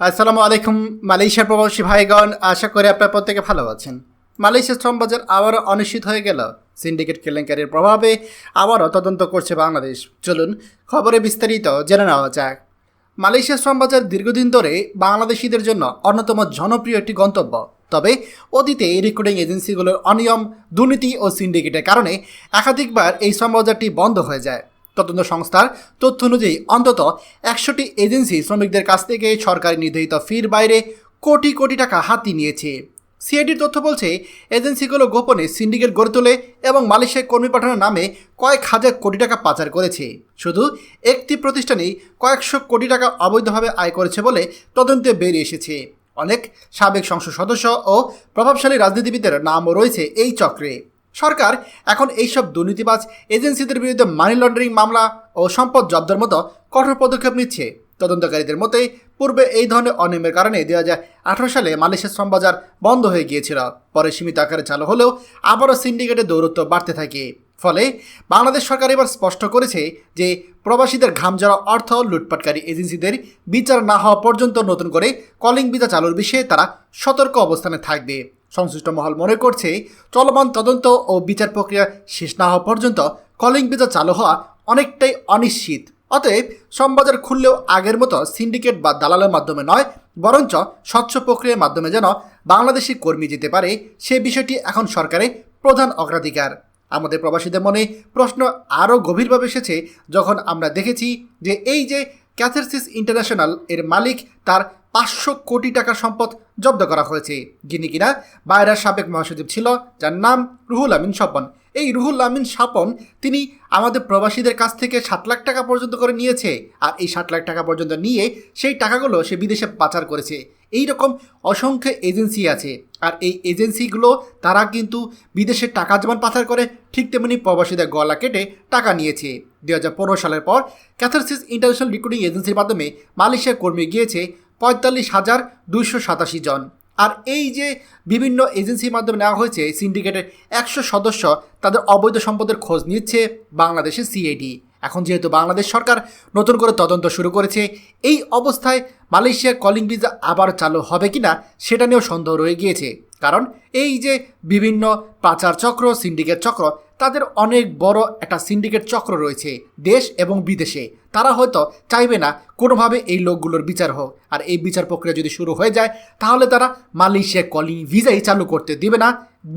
আসসালামু আলাইকুম, মালয়েশিয়ার প্রবাসী ভাইগণ, আশা করি আপনার প্রত্যেকে ভালো আছেন। মালয়েশিয়ার শ্রম বাজার আবারও অনিশ্চিত হয়ে গেল। সিন্ডিকেট কেলেঙ্কারির প্রভাবে আবারও তদন্ত করছে বাংলাদেশ। চলুন খবরে বিস্তারিত জেনে নেওয়া যাক। মালয়েশিয়ার শ্রম বাজার দীর্ঘদিন ধরে বাংলাদেশিদের জন্য অন্যতম জনপ্রিয় একটি গন্তব্য। তবে অতীতে এই রিক্রুটিং এজেন্সিগুলোর অনিয়ম, দুর্নীতি ও সিন্ডিকেটের কারণে একাধিকবার এই শ্রম বাজারটি বন্ধ হয়ে যায়। তদন্ত সংস্থার তথ্য অনুযায়ী অন্তত একশোটি এজেন্সি শ্রমিকদের কাছ থেকে সরকারি নির্ধারিত ফির বাইরে কোটি কোটি টাকা হাতি নিয়েছে। সিআইডির তথ্য বলছে, এজেন্সিগুলো গোপনে সিন্ডিকেট গড়ে তোলে এবং মালয়েশিয়ায় কর্মী পাঠানোর নামে কয়েক হাজার কোটি টাকা পাচার করেছে। শুধু একটি প্রতিষ্ঠানেই কয়েকশো কোটি টাকা অবৈধভাবে আয় করেছে বলে তদন্তে বেরিয়ে এসেছে। অনেক সাবেক সংসদ সদস্য ও প্রভাবশালী রাজনীতিবিদের নামও রয়েছে এই চক্রে। সরকার এখন এইসব দুর্নীতিবাজ এজেন্সিদের বিরুদ্ধে মানি লন্ডারিং মামলা ও সম্পদ জব্দের মতো কঠোর পদক্ষেপ নিচ্ছে। তদন্তকারীদের মতে, পূর্বে এই ধরনের অনিয়মের কারণে দুই হাজার সালে মালয়েশিয়ার শ্রম বাজার বন্ধ হয়ে গিয়েছিল। পরে সীমিত আকারে চালু হলেও আবারও সিন্ডিকেটের দৌরত্ব বাড়তে থাকে। ফলে বাংলাদেশ সরকার এবার স্পষ্ট করেছে যে, প্রবাসীদের ঘাম যাওয়া অর্থ লুটপাটকারী এজেন্সিদের বিচার না হওয়া পর্যন্ত নতুন করে কলিং ভিসা চালুর বিষয়ে তারা সতর্ক অবস্থানে থাকবে। সংশ্লিষ্ট মহল মনে করছে, চলমান তদন্ত ও বিচার প্রক্রিয়া শেষ না হওয়া পর্যন্ত কলিং ভিসা চালু হওয়া অনেকটাই অনিশ্চিত। অতএব শ্রমবাজার খুললেও আগের মতো সিন্ডিকেট বা দালালের মাধ্যমে নয়, বরঞ্চ স্বচ্ছ প্রক্রিয়ার মাধ্যমে যেন বাংলাদেশি কর্মী যেতে পারে, সে বিষয়টি এখন সরকারের প্রধান অগ্রাধিকার। আমাদের প্রবাসীদের মনে প্রশ্ন আরও গভীরভাবে এসেছে যখন আমরা দেখেছি যে এই যে ক্যাথারসিস ইন্টারন্যাশনাল এর মালিক তার পাঁচশো কোটি টাকার সম্পদ জব্দ করা হয়েছে। যিনি কিনা বাইরার সাবেক মহাসচিব ছিল, যার নাম রুহুল আমিন স্বপন। এই রুহুল আমিন স্বপন তিনি আমাদের প্রবাসীদের কাছ থেকে সাত লাখ টাকা পর্যন্ত করে নিয়েছে আর এই সাত লাখ টাকা পর্যন্ত নিয়ে সেই টাকাগুলো সে বিদেশে পাচার করেছে। এই রকম অসংখ্য এজেন্সি আছে আর এই এজেন্সিগুলো তারা কিন্তু বিদেশে টাকা যেমন পাচার করে, ঠিক তেমনি প্রবাসীদের গলা কেটে টাকা নিয়েছে। দু হাজার পনেরো সালের পর ক্যাথারসিস ইন্টারন্যাশনাল রিক্রুটিং এজেন্সির মাধ্যমে মালয়েশিয়া কর্মী গিয়েছে পঁয়তাল্লিশ হাজার দুইশো সাতাশি জন। আর এই যে বিভিন্ন এজেন্সির মাধ্যমে নেওয়া হয়েছে সিন্ডিকেটের একশো সদস্য তাদের অবৈধ সম্পদের খোঁজ নিচ্ছে বাংলাদেশের সিআইডি। এখন যেহেতু বাংলাদেশ সরকার নতুন করে তদন্ত শুরু করেছে, এই অবস্থায় মালয়েশিয়ার কলিং ভিসা আবার চালু হবে কি না সেটা নিয়েও সন্দেহ রয়ে গিয়েছে। কারণ এই যে বিভিন্ন পাচার চক্র, সিন্ডিকেট চক্র, তাদের অনেক বড় একটা সিন্ডিকেট চক্র রয়েছে দেশ এবং বিদেশে। তারা হয়তো চাইবে না কোনোভাবে এই লোকগুলোর বিচার হোক। আর এই বিচার প্রক্রিয়া যদি শুরু হয়ে যায়, তাহলে তারা মালয়েশিয়া কলিং ভিসাই চালু করতে দিবে না।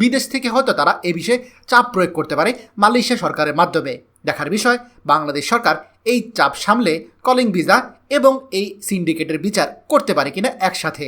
বিদেশ থেকে হয়তো তারা এ বিষয়ে চাপ প্রয়োগ করতে পারে মালয়েশিয়া সরকারের মাধ্যমে। দেখার বিষয়, বাংলাদেশ সরকার এই চাপ সামলে কলিং ভিসা এবং এই সিন্ডিকেটের বিচার করতে পারে কিনা একসাথে।